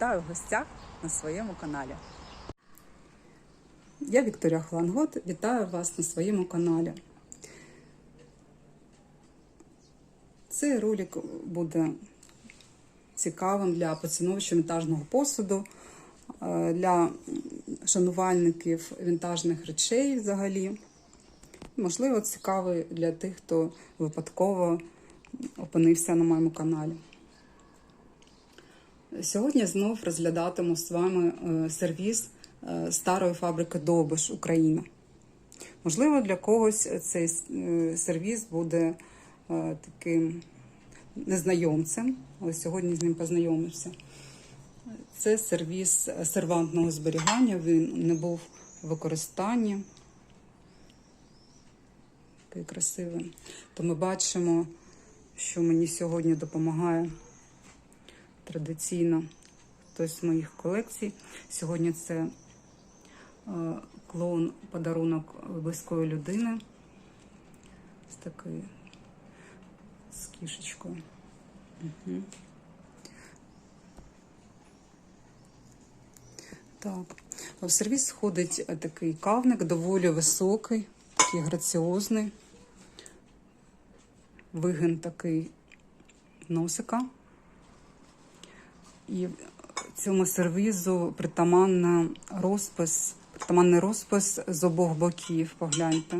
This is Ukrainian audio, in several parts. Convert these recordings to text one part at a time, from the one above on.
Вітаю в гостях на своєму каналі. Я Вікторія Хлангот. Вітаю вас на своєму каналі. Цей ролик буде цікавим для поціновувачів вінтажного посуду, е, для шанувальників вінтажних речей взагалі. Можливо, цікавий для тих, хто випадково опинився на моєму каналі. Сьогодні знов розглядатиму з вами е, сервіс е, старої фабрики Довбиш Україна. Можливо, для когось цей е, сервіс буде таким незнайомцем, але сьогодні з ним познайомився. Це сервіс сервантного зберігання, він не був в використанні. Такий красивий. То ми бачимо, що мені сьогодні допомагає традиційно хтось з моїх колекцій. Сьогодні це е, клоун подарунок близької людини. З такою з кішечкою. Угу. Так, в сервіс входить такий кавник, доволі високий, такий граціозний. Вигин такий носика. І цьому сервізу притаманна розпис, притаманний розпис з обох боків. Погляньте.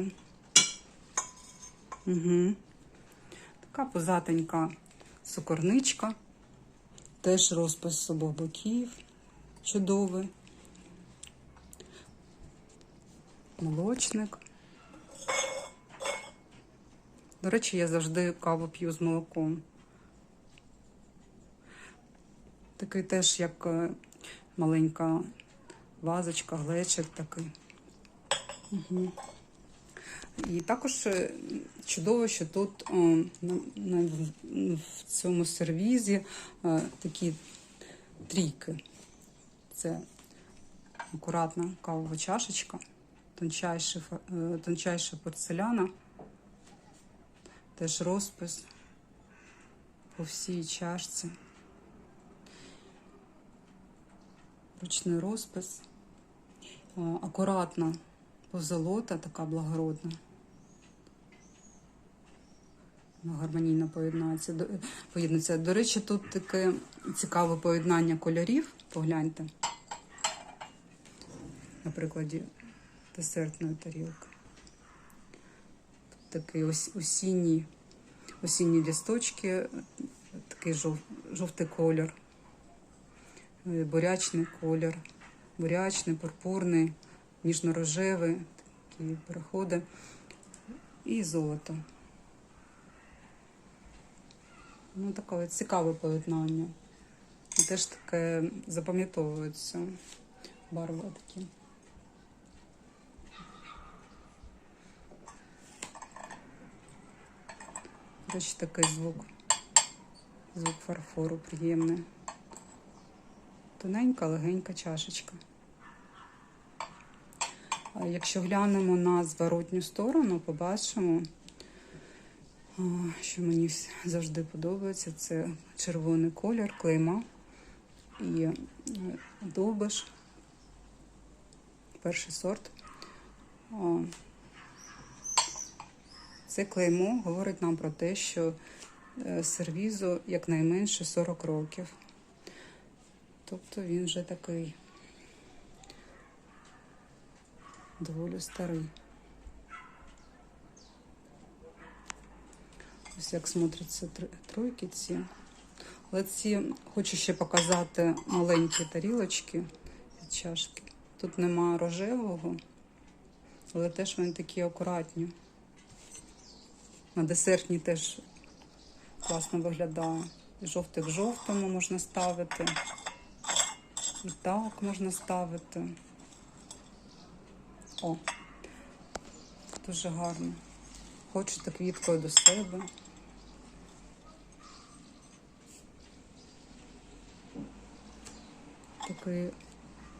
Угу. Така позатенька сукорничка. Теж розпис з обох боків. Чудовий. Молочник. До речі, я завжди каву п'ю з молоком. Такий теж як е, маленька вазочка, глечик такий. Угу. І також е, чудово, що тут о, на, на, в цьому сервізі о, такі трійки. Це акуратна кавова чашечка, тончайша, е, тончайша порцеляна, теж розпис по всій чашці. Ручний розпис, акуратна позолота, така благородна. Гармонійно поєднається. поєднується. До речі, тут таке цікаве поєднання кольорів. Погляньте. На прикладі десертної тарілки. Тут такий ось осінній, осінні лісточки, такий жов, жовтий колір. Е, бурячний колір, бурячний, пурпурний, ніжно-рожевий, такі переходи і золото. Ну, таке цікаве поєднання. Теж таке запам'ятовується барви такі. До такий звук. Звук фарфору приємний. Тоненька, легенька чашечка. Якщо глянемо на зворотню сторону, побачимо, що мені завжди подобається, це червоний колір, клейма і е, довбиш, перший сорт. Це клеймо говорить нам про те, що е, сервізу якнайменше 40 років. Тобто він вже такий доволі старий. Ось як смотряться тройки ці. Але ці хочу ще показати маленькі тарілочки від чашки. Тут нема рожевого, але теж вони такі акуратні. На десертні теж класно виглядає. Жовтий в жовтому можна ставити. І так можна ставити. О, дуже гарно. Хочете квіткою до себе. Такий,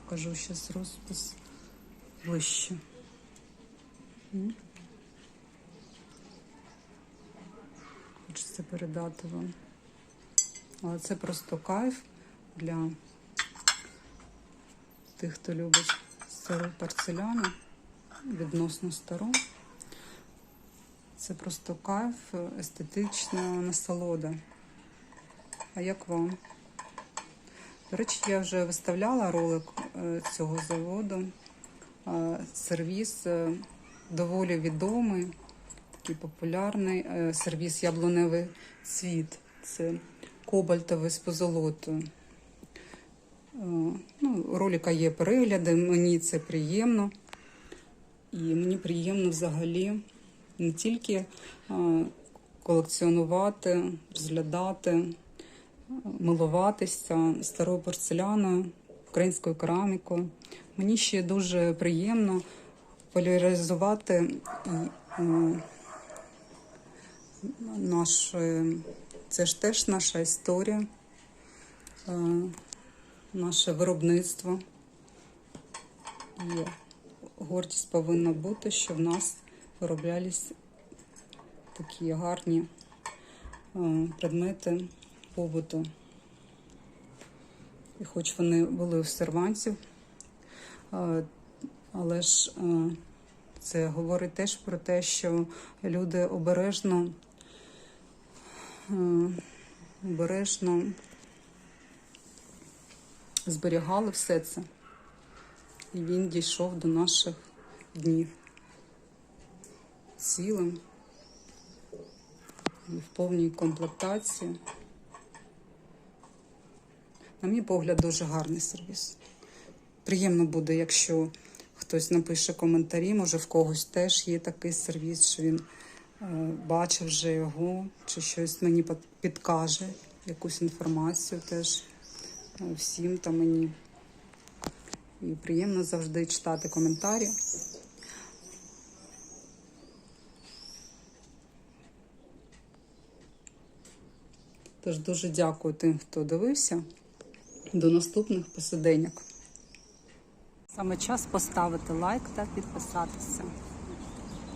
кажу, зараз розпис ближче. Хочеться передати вам. Але це просто кайф для тих, хто любить стару порцеляну, відносно стару. Це просто кайф, естетична насолода. А як вам? До речі, я вже виставляла ролик е, цього заводу. Е, Сервіс е, доволі відомий, такий популярний. Сервіс яблуневий цвіт. Це кобальтовий з позолотою. Ну, ролика є перегляди, мені це приємно. І мені приємно взагалі не тільки е, колекціонувати, розглядати, е, милуватися старою порцеляною, українською керамікою. Мені ще дуже приємно поляризувати е, наш, це ж теж наша історія, наше виробництво. І гордість повинна бути, що в нас вироблялись такі гарні е, предмети побуту. І хоч вони були в сервантів, е, але ж е, це говорить теж про те, що люди обережно, обережно зберігали все це. І він дійшов до наших днів цілим в повній комплектації. На мій погляд, дуже гарний сервіс. Приємно буде, якщо хтось напише коментарі, може в когось теж є такий сервіс, що він е, бачив вже його, чи щось мені підкаже, якусь інформацію теж всім та мені. І приємно завжди читати коментарі. Тож дуже дякую тим, хто дивився. До наступних посиденьок. Саме час поставити лайк та підписатися.